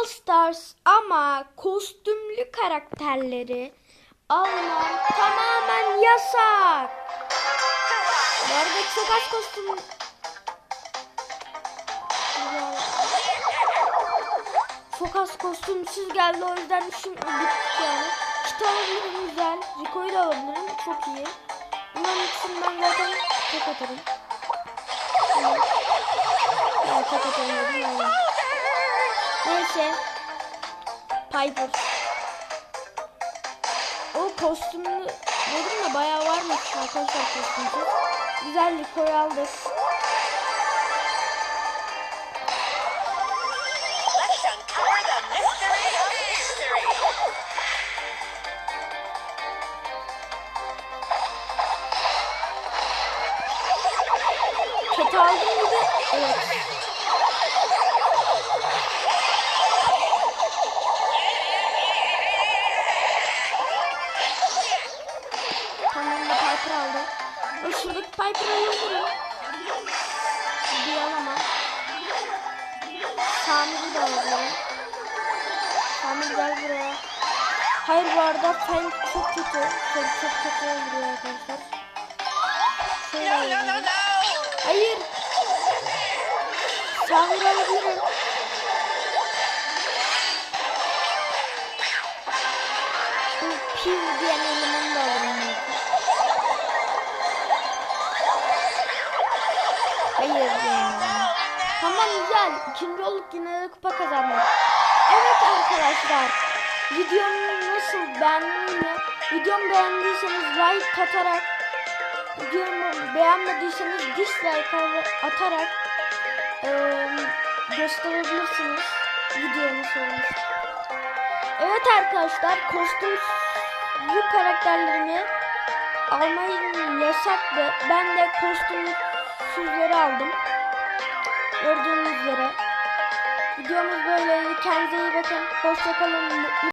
Brawl Stars ama kostümlü karakterleri almam tamamen yasak. Bu arada çok az kostüm çok az kostümsüz geldi o yüzden işim bitti yani. Kit alabilirim güzel. Rico'yu da alabilirim çok iyi. Bunların ikisini ben zaten tek atarım. Neyse. Piper. O kostümü dedim de bayağı varmış arkadaşlar kostümsüz. Güzel Rico'yu aldık. Kötü aldım bir de. Evet. Piper aldı. O şuradaki Piper'ı öldürün. Bir alamam. Samir'i de alabilirim. Samir gel buraya. Hayır bu arada Fen çok kötü. Çok çok kötü öldürüyor arkadaşlar. Şöyle no. Hayır. Samir alabilirim. Pew diyen elemanı Hayır. Tamam güzel. İkinci olduk yine de kupa kazandık. Evet arkadaşlar. Videomu nasıl beğendiniz? Videomu beğendiyseniz like atarak videomu beğenmediyseniz dislike atarak eee, gösterebilirsiniz videonun sonunu. Evet arkadaşlar kostümlü karakterlerimi almayı yasaktı. Ben de kostümsüzleri Videomuz böyleydi. Kendinize iyi bakın. Hoşçakalın.